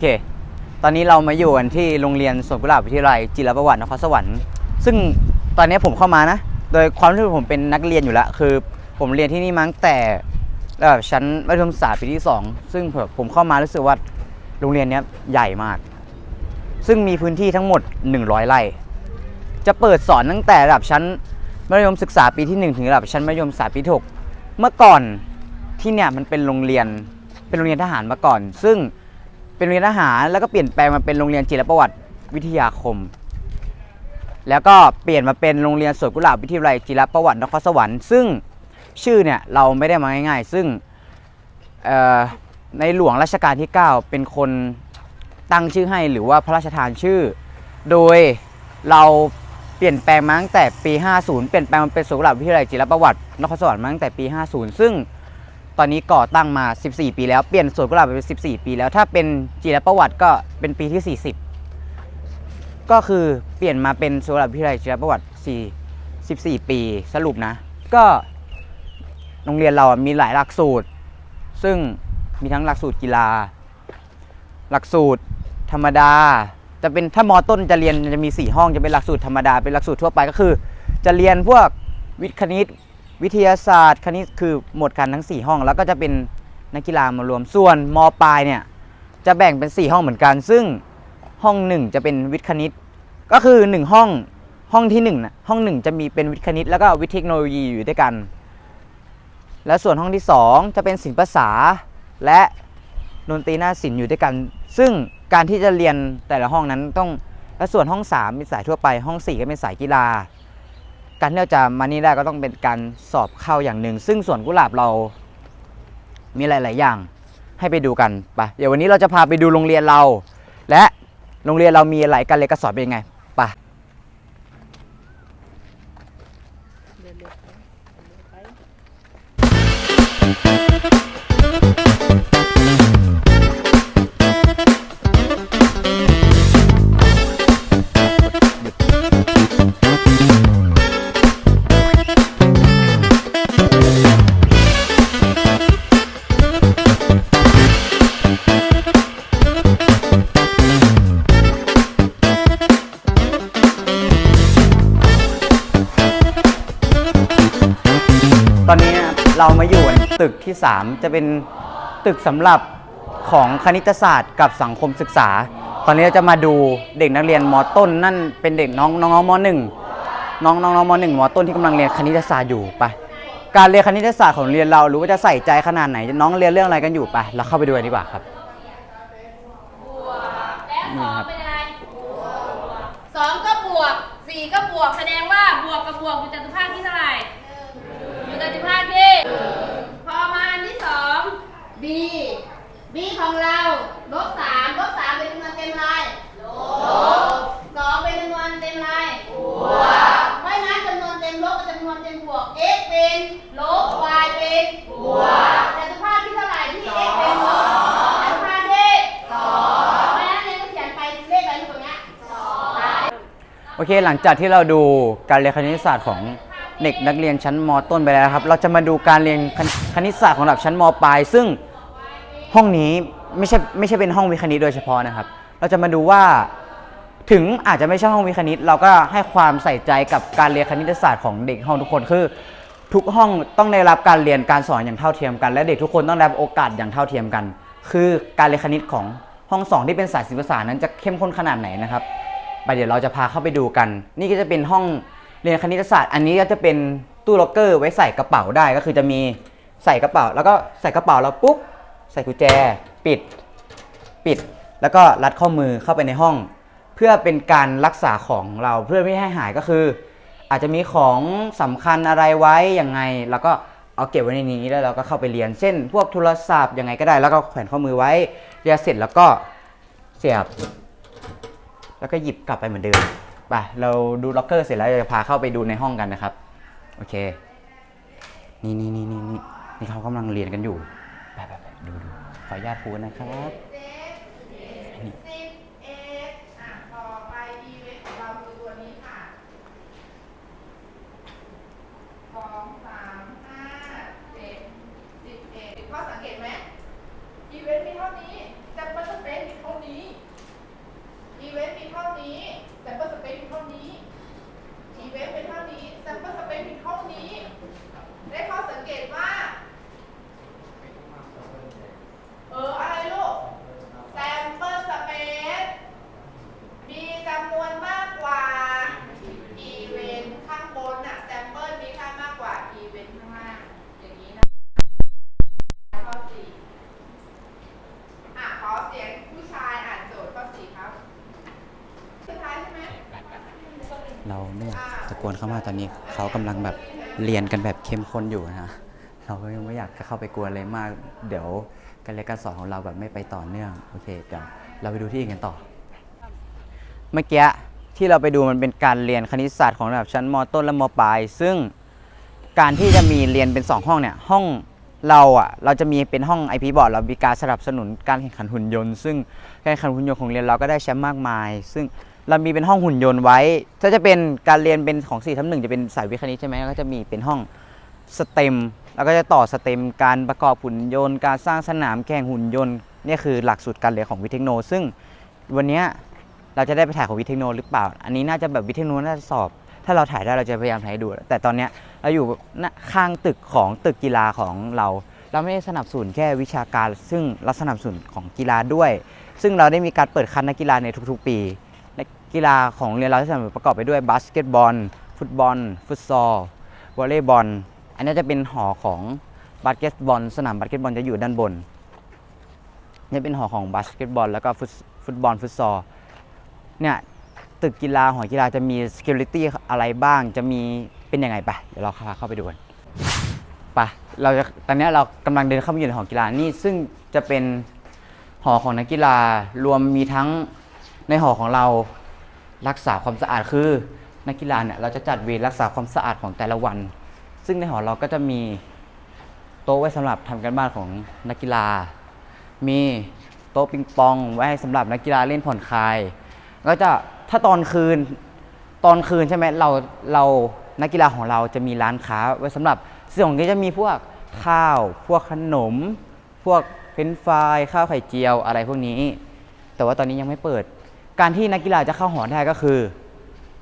โอเค ตอนนี้เรามาอยู่กันที่โรงเรียนสวนกุหลาบวิทยาลัยจิรประวัตินครสวรรค์ ซึ่งตอนนี้ผมเข้ามานะ โดยความที่ผมเป็นนักเรียนอยู่แล้ว คือผมเรียนที่นี่มาตั้งแต่ระดับชั้นมัธยมศึกษาปีที่ 2 ซึ่งผมเข้ามารู้สึกว่าโรงเรียนนี้ใหญ่มาก ซึ่งมีพื้นที่ทั้งหมด 100 ไร่ จะเปิดสอนตั้งแต่ระดับชั้นมัธยมศึกษาปีที่ 1 ถึงระดับชั้นมัธยมศึกษาปีที่6เมื่อก่อนที่เนี่ยมันเป็นโรงเรียนเป็นโรงเรียนทหารมาก่อน ซึ่ง เป็นโรงเรียนทหารแล้วก็เปลี่ยนแปลงมาเป็นโรงเรียนจิรประวัติวิทยาคม แล้วก็เปลี่ยนมาเป็นโรงเรียนสวนกุหลาบวิทยาลัยจิรประวัตินครสวรรค์ซึ่งชื่อเนี่ยเราไม่ได้มาง่ายๆ ซึ่งในหลวงรัชกาลที่ 9 เป็นคนตั้งชื่อให้หรือว่าพระราชทานชื่อ โดยเราเปลี่ยนแปลงมาตั้งแต่ปี 50 เปลี่ยนแปลงมาเป็นสวนกุหลาบวิทยาลัยจิรประวัตินครสวรรค์มาตั้งแต่ปี 50 ซึ่ง ตอนนี้ก่อตั้งมา 14 ปีแล้วเปลี่ยนสวนกุหลาบไปเป็น 14 ปีแล้ว ถ้าเป็นจิรประวัติก็เป็นปีที่ 40 ก็คือเปลี่ยนมาเป็นสวนกุหลาบวิทยาลัยจิรประวัติ 4 14 ปีสรุปนะ ก็โรงเรียนเรามีหลายหลักสูตร ซึ่งมีทั้งหลักสูตรกีฬา หลักสูตรธรรมดา จะเป็นถ้ามอต้นจะเรียนจะมี 4 ห้องจะเป็นหลักสูตรธรรมดาเป็นหลักสูตรทั่วไปก็คือ จะเรียนพวกวิทย์คณิต วิทยาศาสตร์คณิตคือหมดกันทั้ง 4 ห้อง แล้วก็จะเป็นนักกีฬามารวมส่วนมปลายเนี่ยจะแบ่งเป็น 4 ห้องเหมือนกัน ซึ่งห้อง 1 จะเป็นวิทย์คณิต ก็คือ 1 ห้องห้องที่1นะห้อง 1 จะมีเป็นวิทย์คณิต แล้วก็วิทย์เทคโนโลยีอยู่ด้วยกัน และส่วนห้องที่ 2 จะเป็นศิลปภาษาและดนตรีนาศิลป์อยู่ด้วยกัน ซึ่งการที่จะเรียนแต่ละห้องนั้นต้องและส่วนห้อง 3 เป็นสายทั่วไปห้อง 4 ก็เป็นสายกีฬา การที่เราจะมานี่ได้ก็ต้องเป็นการสอบเข้าอย่างหนึ่ง ซึ่งส่วนกุหลาบเรา มีหลาย ๆ อย่างให้ไปดูกันไปเดี๋ยววันนี้เราจะพาไปดูโรงเรียนเรา และโรงเรียนเรามีอะไรกันเลยก็สอนเป็นยังไง ตึกที่ 3 จะเป็นตึกสำหรับของคณิตศาสตร์กับสังคมศึกษา ตอนนี้เราจะมาดูเด็กนักเรียนมต้น นั่นเป็นเด็กน้องน้องมหนึ่งน้องน้องน้องมหนึ่งมต้นที่กำลังเรียนคณิตศาสตร์อยู่ไปการเรียนคณิตศาสตร์ของเรียนเรารู้ว่าจะใส่ใจขนาดไหนน้องเรียนเรื่องอะไรกันอยู่ไปเราเข้าไปดูกันดีกว่าครับแล้วสองเป็นอะไรสองก็บวกสี่ก็บวกแสดงว่าบวกกับบวกอยู่จตุภาคที่เท่าไหร่อยู่จตุภาคที่ พอมาอันที่สอง b b ของเราลบสามลบสามเป็นจำนวนเต็มไรลบสองเป็นจำนวนเต็มไรบวกเพราะฉะนั้นจำนวนเต็มลบกับจำนวนเต็มบวก x เป็นลบ y เป็นบวกจตุภาคที่เท่าไหร่ที่ x เป็นลบจตุภาคที่สองเพราะฉะนั้นเนี่ยก็เขียนไปเลขอะไรอยู่ตรงเนี้ยสองโอเค หลังจากที่เราดูการเรียนคณิตศาสตร์ของเด็กนักเรียนชั้นม ต้นไปแล้วนะครับ เราจะมาดูการเรียนคณคณิตศาสตร์ของระดับชั้นม ปลาย ซึ่ง ห้องนี้ไม่ใช่ไม่ใช่เป็นห้องวิคณิตโดยเฉพาะนะครับ เราจะมาดูว่าถึงอาจจะไม่ใช่ห้องวิคณิต เราก็ให้ความใส่ใจกับการเรียนคณิตศาสตร์ของเด็กห้องทุกคนคือ ทุกห้องต้องได้รับการเรียนการสอนอย่างเท่าเทียมกัน และเด็กทุกคนต้องได้รับโอกาสอย่างเท่าเทียมกัน คือการเรียนคณิตของห้องสองที่เป็นสายศิลปศาสตร์นั้นจะเข้มข้นขนาดไหนนะครับไปเดี๋ยวเราจะพาเข้าไปดูกัน นี่ก็จะเป็นห้องเรียนคณิตศาสตร์ อันนี้ก็จะเป็นตู้ล็อกเกอร์ไว้ใส่กระเป๋าได้ก็คือจะมีใส่กระเป๋า แล้วก็ใส่กระเป๋าแล้วปุ๊บ ใส่กุญแจ ปิด ปิด แล้วก็รัดข้อมือเข้าไปในห้อง เพื่อเป็นการรักษาของเราเพื่อไม่ให้หายก็คือ อาจจะมีของสำคัญอะไรไว้ยังไง แล้วก็เอาเก็บไว้ในนี้แล้วเราก็เข้าไปเรียนเช่น พวกโทรศัพท์ยังไงก็ได้ แล้วก็แขวนข้อมือไว้เรียนเสร็จแล้วก็เสียบ แล้วก็หยิบกลับไปเหมือนเดิมไปเราดูล็อกเกอร์เสร็จแล้วจะพาเข้าไปดูในห้องกันนะครับ โอเค นี่นี่นี่นี่นี่นี่เขากำลังเรียนกันอยู่ ดูดูขออนุญาตครูนะครับนี่ สิบเอ็ดอะต่อไป e เวของเราคือตัวนี้ค่ะสองสามห้าเจ็ดสิบเอ็ดข้อสังเกตไหม e เวมีเท่านี้แต่เปอร์เซ็นต์ นี้ อีเวนต์มีเท่านี้แซมเปิลสเปซมีเท่านี้ อีเวนต์เป็นเท่านี้แซมเปิลสเปซมีเท่านี้ ได้ข้อสังเกตว่า เออ อะไรลูก แซมเปิลสเปซมีจำนวนมากกว่า อีเวนต์ข้างบนน่ะ แซมเปิลมีค่ามากกว่า อีเวนต์ข้างล่าง อย่างนี้นะ ข้อสี่อะ ขอเสียงผู้ชายอ่านโจทย์ข้อสี่ครับสุดท้ายใช่ไหม เราไม่อยา กตะโกนเข้ามาตอนนี้เขากำลังแบบเรียนกันแบบเข้มข้นอยู่นะเราก็ยังไม่อยากจะเข้าไปกวนเลยมาก เดี๋ยวการเรียนการสอนของเราแบบไม่ไปต่อเนื่องโอเคเดี๋ยวเราไปดูที่อื่นกันต่อ เมื่อกี้ที่เราไปดูมันเป็นการเรียนคณิตศาสตร์ของระดับชั้นมต้นและมปลาย ซึ่งการที่จะมีเรียนเป็น 2 ห้องเนี่ยห้องเราอะเราจะมีเป็นห้อง IP บอร์ดเรามีการสนับสนุนการแข่งขันหุ่นยนต์ ซึ่งการแข่งขันหุ่นยนต์ของเรียนเราก็ได้แชมป์มากมาย ซึ่ง เรามีเป็นห้องหุ่นยนต์ไว้ ถ้าจะเป็นการเรียนเป็นของ4ทับหนึ่งจะเป็นสายวิทย์คณิตใช่ไหมก็จะมีเป็นห้องสเต็มแล้วก็จะต่อสเต็มการประกอบหุ่นยนต์ การสร้างสนามแข่งหุ่นยนต์นี่คือหลักสูตรการเรียนของวิทย์เทคโน ซึ่งวันนี้เราจะได้ไปถ่ายของวิทย์เทคโนหรือเปล่า อันนี้น่าจะแบบวิทย์เทคโนน่าจะสอบ ถ้าเราถ่ายได้เราจะพยายามถ่ายดู แต่ตอนนี้เราอยู่หน้าข้างตึกของตึกกีฬาของเรา เราไม่ได้สนับสนุนแค่วิชาการ ซึ่งเราสนับสนุนของกีฬาด้วย ซึ่งเราได้มีการเปิดคันนักกีฬาในทุกๆ ปี กีฬาของเรียนเราจะสนับสนุนประกอบไปด้วยบาสเกตบอล ฟุตบอล ฟุตซอลวอลเลย์บอล อันนี้จะเป็นหอของบาสเกตบอล สนามบาสเกตบอลจะอยู่ด้านบนนี่เป็นหอของบาสเกตบอล แล้วก็ฟุตฟุตบอลฟุตซอลเนี่ยตึกกีฬาหอกีฬาจะมี security อะไรบ้าง จะมีเป็นยังไงไปเดี๋ยวเราพาเข้าไปดูกันไปเราจะตอนนี้เรากำลังเดินเข้าไปอยู่ในหอกีฬานี่ซึ่งจะเป็นหอของนักกีฬารวมมีทั้งในหอของเรา รักษาความสะอาดคือนักกีฬาเนี่ยเราจะจัดเวรรักษาความสะอาดของแต่ละวัน ซึ่งในหอเราก็จะมีโต๊ะไว้สำหรับทำการบ้านของนักกีฬา มีโต๊ะปิงปองไว้ให้สำหรับนักกีฬาเล่นผ่อนคลาย ก็จะถ้าตอนคืนตอนคืนใช่ไหมเราเรานักกีฬาของเราจะมีร้านค้าไว้สำหรับส่วนที่จะมีพวกข้าว พวกขนม พวกเฟรนฟรายข้าวไข่เจียวอะไรพวกนี้ แต่ว่าตอนนี้ยังไม่เปิด การที่นักกีฬาจะเข้าหอได้ก็คือ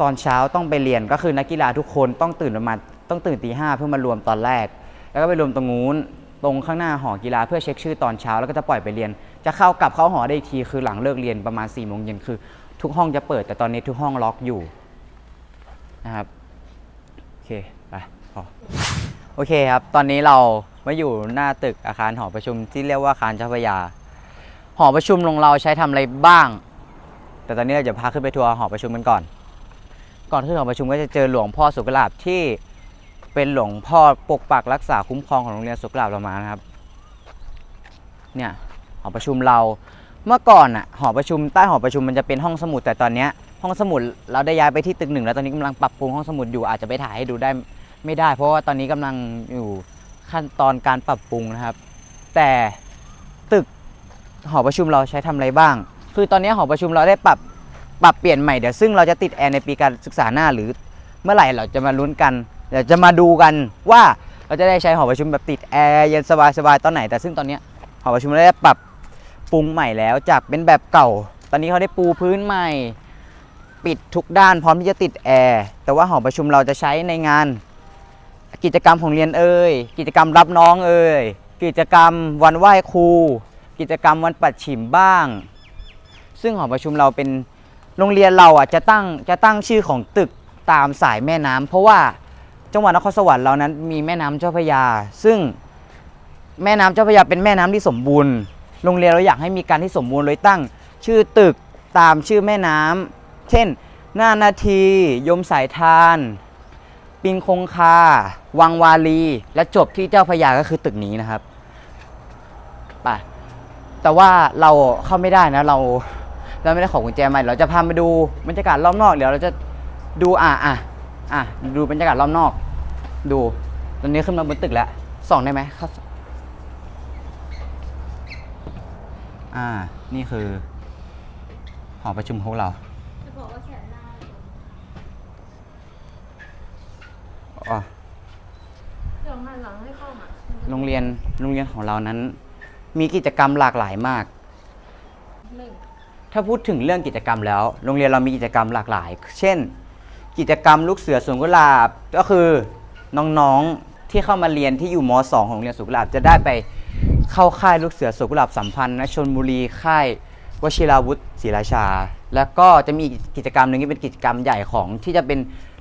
ตอนเช้าต้องไปเรียนก็คือนักกีฬาทุกคนต้องตื่นประมาณต้องตื่นตีห้าเพื่อมารวมตอนแรก แล้วก็ไปรวมตรงนู้นตรงข้างหน้าหอกีฬาเพื่อเช็คชื่อตอนเช้าแล้วก็จะปล่อยไปเรียน จะเข้ากลับเข้าหอได้อีกทีคือหลังเลิกเรียนประมาณ4ี่โมงเย็นคือ ทุกห้องจะเปิดแต่ตอนนี้ทุกห้องล็อกอยู่นะครับโอเคไปพอโอเคครับ ตอนนี้เรามาอยู่หน้าตึกอาคารหอประชุมที่เรียกว่าอาคารเจ้าพยา หอประชุมของเราใช้ทำอะไรบ้าง แต่ตอนนี้เราจะพาขึ้นไปทัวร์หอประชุมกันก่อน ก่อนขึ้นหอประชุมก็จะเจอหลวงพ่อสุกหลาบที่เป็นหลวงพ่อปกปักรักษาคุ้มครองของโรงเรียนสุกหลาบเรามานะครับ เนี่ยหอประชุมเราเมื่อก่อนอะหอประชุมใต้หอประชุมมันจะเป็นห้องสมุดแต่ตอนเนี้ยห้องสมุดเราได้ย้ายไปที่ตึกหนึ่งแล้วตอนนี้กำลังปรับปรุงห้องสมุดอยู่อาจจะไปถ่ายให้ดูได้ไม่ได้ เพราะว่าตอนนี้กำลังอยู่ขั้นตอนการปรับปรุงนะครับ แต่ตึกหอประชุมเราใช้ทำอะไรบ้าง คือตอนนี้หอประชุมเราได้ปรับปรับเปลี่ยนใหม่เดี๋ยวซึ่งเราจะติดแอร์ในปีการศึกษาหน้าหรือเมื่อไหร่เราจะมาลุ้นกันเดี๋ยวจะมาดูกันว่าเราจะได้ใช้หอประชุมแบบติดแอร์เย็นสบายๆตอนไหน แต่ซึ่งตอนนี้หอประชุมเราได้ปรับปรุงใหม่แล้วจากเป็นแบบเก่า ตอนนี้เขาได้ปูพื้นใหม่ ปิดทุกด้านพร้อมที่จะติดแอร์แต่ว่าหอประชุมเราจะใช้ในงาน กิจกรรมของเรียนเอ่ยกิจกรรมรับน้องเอ่ยกิจกรรมวันไหว้ครู กิจกรรมวันปัดฉิมบ้าง ซึ่งหอประชุมเราเป็นโรงเรียนเราอะจะตั้งจะตั้งชื่อของตึกตามสายแม่น้ำเพราะว่าจังหวัดนครสวรรค์เรานั้นมีแม่น้ำเจ้าพระยา ซึ่งแม่น้ำเจ้าพระยาเป็นแม่น้ำที่สมบูรณ์โรงเรียนเราอยากให้มีการที่สมบูรณ์เลยตั้ง ชื่อตึกตามชื่อแม่น้ำเช่น หน้านาที ยมสายทาน ปิงคงคา วังวาลี และจบที่เจ้าพระยาก็คือตึกนี้นะครับไปแต่ว่าเราเข้าไม่ได้นะเรา เราไม่ได้ขอกุญแจมาเดี๋ยวเราจะพามาดูบรรยากาศรอบนอกเดี๋ยวเราจะดูอะอะอะดูบรรยากาศรอบนอก ดูตอนนี้ขึ้นมาบนตึกแล้วส่องได้ไหมครับอ่านี่คือหอประชุมของเราจะบอกว่าแขนหน้าอ๋อเดี๋ยวหันหลังให้เข้ามาโรงเรียนโรงเรียนของเรานั้น มีกิจกรรมหลากหลายมากหนึ่ง ถ้าพูดถึงเรื่องกิจกรรมแล้ว โรงเรียนเรามีกิจกรรมหลากหลาย เช่น กิจกรรมลูกเสือสวนกุหลาบก็คือน้องๆที่เข้ามาเรียนที่อยู่ม .2 ของโรงเรียนสวนกุหลาบจะได้ไปเข้าค่ายลูกเสือสวนกุหลาบสัมพันธ์ณชนบุรีค่ายวชิราวุธศรีราชา แล้วก็จะมีกิจกรรมหนึ่งที่เป็นกิจกรรมใหญ่ของที่จะเป็น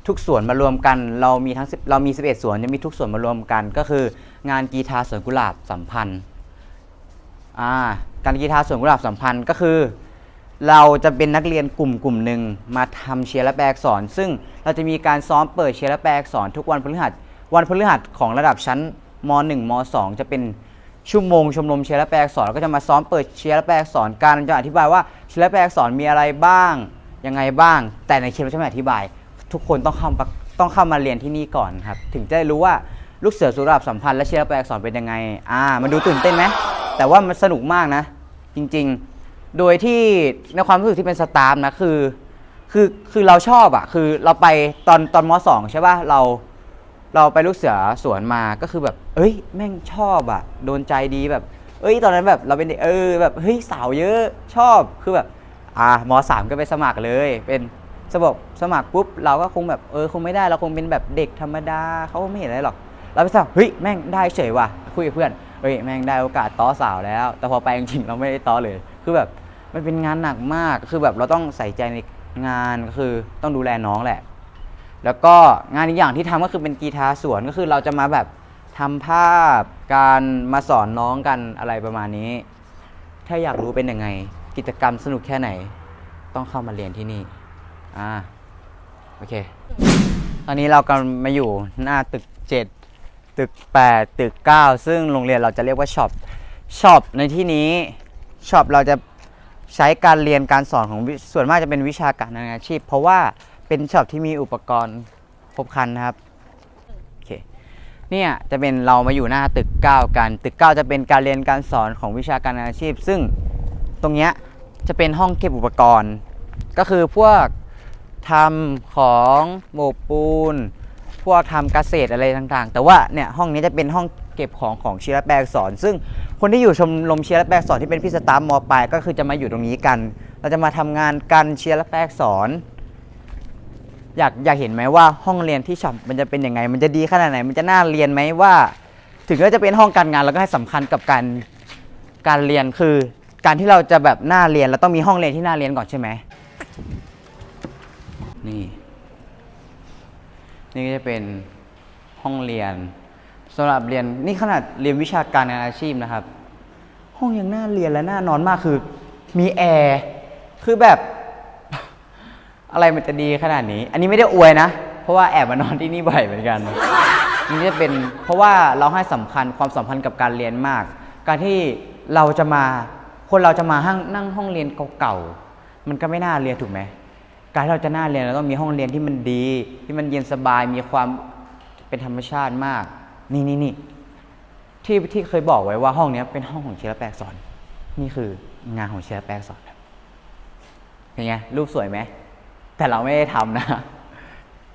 ทุกส่วนมารวมกัน เรามีทั้งเรามี 11 ส่วนจะมีทุกส่วนมารวมกัน ก็คืองานกีฬาสวนกุหลาบสัมพันธ์การกีฬาสวนกุหลาบสัมพันธ์ก็คือ เราจะเป็นนักเรียนกลุ่มกลุ่มหนึ่งมาทำเชียร์และแปลอักษร ซึ่งเราจะมีการซ้อมเปิดเชียร์และแปลอักษร ทุกวันพฤหัส วันพฤหัสของระดับชั้นม .1 ม .2 จะเป็นชั่วโมงชมรมเชียร์และแปลอักษรแล้วก็จะมาซ้อมเปิดเชียร์และแปลอักษรการจะอธิบายว่าเชียร์และแปลอักษรมีอะไรบ้างยังไงบ้าง แต่ในคลิปเราจะไม่อธิบาย ทุกคนต้องเข้ามาต้องเข้ามาเรียนที่นี่ก่อนครับถึงจะได้รู้ว่าลูกเสือสุราบสัมพันธ์และเชียร์และแปลอักษรเป็นยังไงอ่ามันดูตื่นเต้นไหมแต่ว่ามันสนุกมากนะ จริง ๆ โดยที่ในความรู้สึกที่เป็นสตาฟนะคือคือคือเราชอบอะคือเราไปตอนตอนมสองใช่ป่ะเราเราไปลูกเสือสวนมาก็คือแบบ เอ้ย แม่งชอบอะโดนใจดีแบบ เอ้ย ตอนนั้นแบบเราเป็นเด็กเออแบบเฮ้ยสาวเยอะชอบคือแบบ อ่ามสามก็ไปสมัครเลย เป็นสบบสมัครปุ๊บเราก็คงแบบเออคงไม่ได้เราคงเป็นแบบเด็กธรรมดาเขาไม่เห็นอะไรหรอก เราไปสมัครเฮ้ยแม่งได้เฉยว่ะคุยกับเพื่อนเฮ้ยแม่งได้โอกาสต้อสาวแล้ว แต่พอไปจริงๆเราไม่ได้ต้อเลย คือแบบมันเป็นงานหนักมาก คือแบบเราต้องใส่ใจในงานก็คือต้องดูแลน้องแหละ แล้วก็งานอีกอย่างที่ทำก็คือเป็นกีฬาสวนก็คือเราจะมาแบบทำภาพการมาสอนน้องกันอะไรประมาณนี้ ถ้าอยากรู้เป็นยังไง กิจกรรมสนุกแค่ไหน ต้องเข้ามาเรียนที่นี่อ่าโอเค ตอนนี้เรากำลังมาอยู่หน้าตึก 7 ตึก 8 ตึก 9 ซึ่งโรงเรียนเราจะเรียกว่าช็อปช็อปในที่นี้ ช็อปเราจะใช้การเรียนการสอนของส่วนมากจะเป็นวิชาการทางอาชีพ เพราะว่าเป็นช็อปที่มีอุปกรณ์ครบครันนะครับโอเคเนี่ยจะเป็นเรามาอยู่หน้าตึก 9 กัน ตึก 9 จะเป็นการเรียนการสอนของวิชาการอาชีพ ซึ่งตรงเนี้ยจะเป็นห้องเก็บอุปกรณ์ ก็คือพวกทำของโบกปูน พวกทำเกษตรอะไรต่างๆ แต่ว่าเนี่ยห้องนี้จะเป็นห้องเก็บของของชียร์และแปลอักษร ซึ่ง คนที่อยู่ชมรมเชียร์และแปลอักษรที่เป็นพี่สตาฟมปลายก็คือจะมาอยู่ตรงนี้กัน เราจะมาทำงานกันเชียร์และแปลอักษรอยากอยากเห็นไหมว่าห้องเรียนที่ช็อปมันจะเป็นยังไง มันจะดีขนาดไหน มันจะน่าเรียนไหมว่า ถึงก็จะเป็นห้องการงานเราก็ให้สำคัญกับการการเรียนคือ การที่เราจะแบบน่าเรียนเราต้องมีห้องเรียนที่น่าเรียนก่อนใช่ไหมนี่ นี่ก็จะเป็นห้องเรียน สำหรับเรียนนี่ขนาดเรียนวิชาการงานอาชีพนะครับ ห้องยังน่าเรียนและน่านอนมากคือ มีแอร์คือแบบ อะไรมันจะดีขนาดนี้ อันนี้ไม่ได้อวยนะ เพราะว่าแอบมานอนที่นี่บ่อยเหมือนกันนี่จะเป็นเพราะว่าเราให้สำคัญความสัมพันธ์กับการเรียนมาก การที่เราจะมาคนเราจะมาห้างนั่งห้องเรียนเก่าๆมันก็ไม่น่าเรียนถูกไหมการที่เราจะน่าเรียนเราต้องมีห้องเรียนที่มันดี ที่มันเย็นสบายมีความเป็นธรรมชาติมาก นี่นี่นี่ที่ที่เคยบอกไว้ว่าห้องเนี้ยเป็นห้องของเชลแปลกสอน นี่คืองานของเชลแปลกสอนครับเป็นไงรูปสวยไหมแต่เราไม่ได้ทำนะ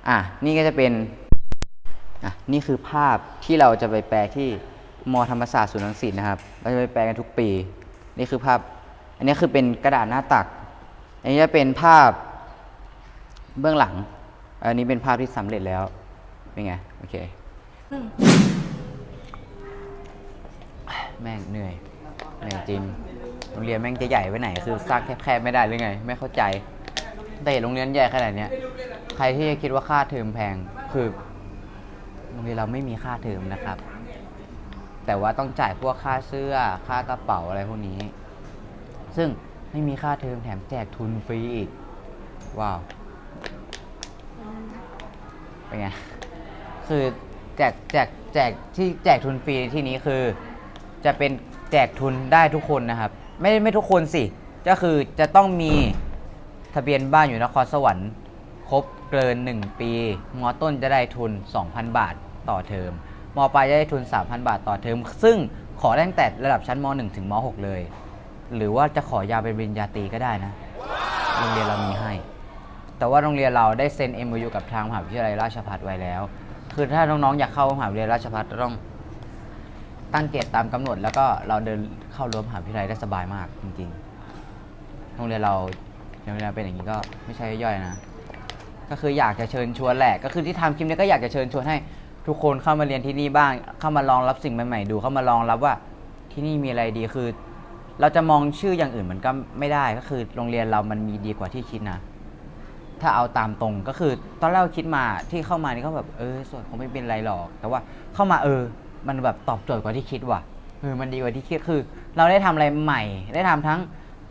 อะนี่ก็จะเป็นอะนี่คือภาพที่เราจะไปแปลที่มธรรมศาสตร์ศูนย์รังสิตนะครับ เราจะไปแปลกันทุกปี นี่คือภาพ อันนี้คือเป็นกระดาษหน้าตัก อันนี้จะเป็นภาพเบื้องหลัง อันนี้เป็นภาพที่สำเร็จแล้ว เป็นไง โอเค แม่งเหนื่อยเหนื่อยจริงโรงเรียนแม่งจะใหญ่ไปไหน คือสร้างแคบๆไม่ได้หรือไง ไม่เข้าใจแต่เห็นโรงเรียนใหญ่ขนาดเนี้ยใครที่จะคิดว่าค่าเทอมแพงคือโรงเรียนเราไม่มีค่าเทอมนะครับ แต่ว่าต้องจ่ายพวกค่าเสื้อค่ากระเป๋าอะไรพวกนี้ ซึ่งไม่มีค่าเทอมแถมแจกทุนฟรีอีกว้าวเป็นไงคือแจกแจกแจกที่แจกทุนฟรีที่นี้คือ จะเป็นแจกทุนได้ทุกคนนะครับ ไม่ไม่ทุกคนสิ ก็คือจะต้องมีทะเบียนบ้านอยู่นครสวรรค์ครบเกิน 1 ปีมอต้นจะได้ทุน 2,000 บาทต่อเทอมมปลายจะได้ทุน 3,000 บาทต่อเทอม ซึ่งขอได้ตั้งแต่ระดับชั้นม .1 ถึงม .6 เลย หรือว่าจะขอยาวเป็นปริญญาตรีก็ได้นะ โรงเรียนเรามีให้ แต่ว่าโรงเรียนเราได้เซ็น MOU กับทางมหาวิทยาลัยราชภัฏไว้แล้ว คือถ้าน้องๆอยากเข้ามหาวิทยาลัยราชภัฏต้อง ตั้งเกตตามกำหนด แล้วก็เราเดินเข้ารวมมหาวิทยาลัยได้สบายมากจริงๆโรงเรียนเราโรงเรียนเราเป็นอย่างนี้ก็ไม่ใช่ย่อยๆนะ ก็คืออยากจะเชิญชวนแหละ ก็คือที่ทำคลิปนี้ก็อยากจะเชิญชวนให้ทุกคนเข้ามาเรียนที่นี่บ้าง เข้ามาลองรับสิ่งใหม่ๆดูเข้ามาลองรับว่าที่นี่มีอะไรดีคือ เราจะมองชื่ออย่างอื่นมันก็ไม่ได้ก็คือโรงเรียนเรามันมีดีกว่าที่คิดนะ ถ้าเอาตามตรงก็คือตอนแรกคิดมาที่เข้ามานี่ก็แบบเออสวยคงไม่เป็นไรหรอก แต่ว่าเข้ามาเออ มันแบบตอบโจทย์กว่าที่คิดว่ะเออมันดีกว่าที่คิดคือ เราได้ทำอะไรใหม่ ได้ทำทั้ง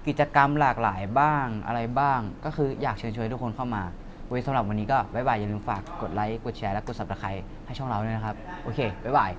กิจกรรมหลากหลายบ้างอะไรบ้าง ก็คืออยากเชิญชวนทุกคนเข้ามาไว้สำหรับวันนี้ก็บ๊ายบายอย่าลืมฝากกดไลค์กดแชร์และกด subscribe ให้ช่องเราด้วยนะครับ โอเคบ๊ายบาย